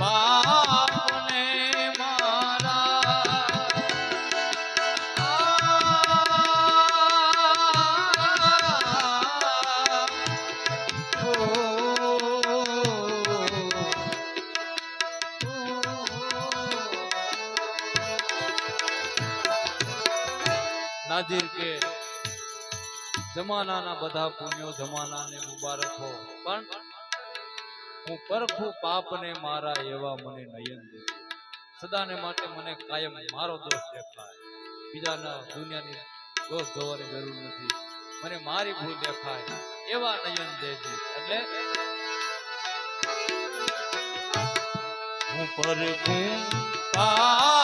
મારા. કે જમાનાના બધા પુણ્યો જમાનાને મુબારક હો. પણ હું પરખું પાપને મારા એવા મને નયન દે સદાને માટે મને કાયમ મારો દોષ દેખાય. બીજાના દુનિયાની દોષ ધોવાની જરૂર નથી. મને મારી ભૂલ દેખાય. એવા નયન દેજે. એટલે હું પરખું પાપને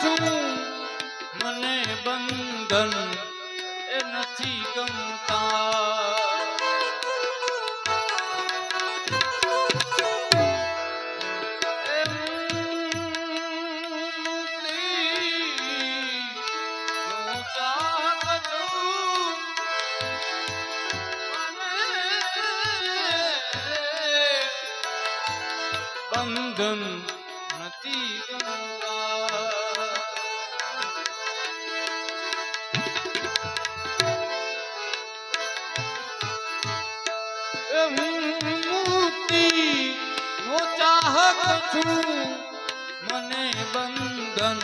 મને બંધન એ નથી ગમતા. બંધન નથી ગમતા. છું. મને બંધન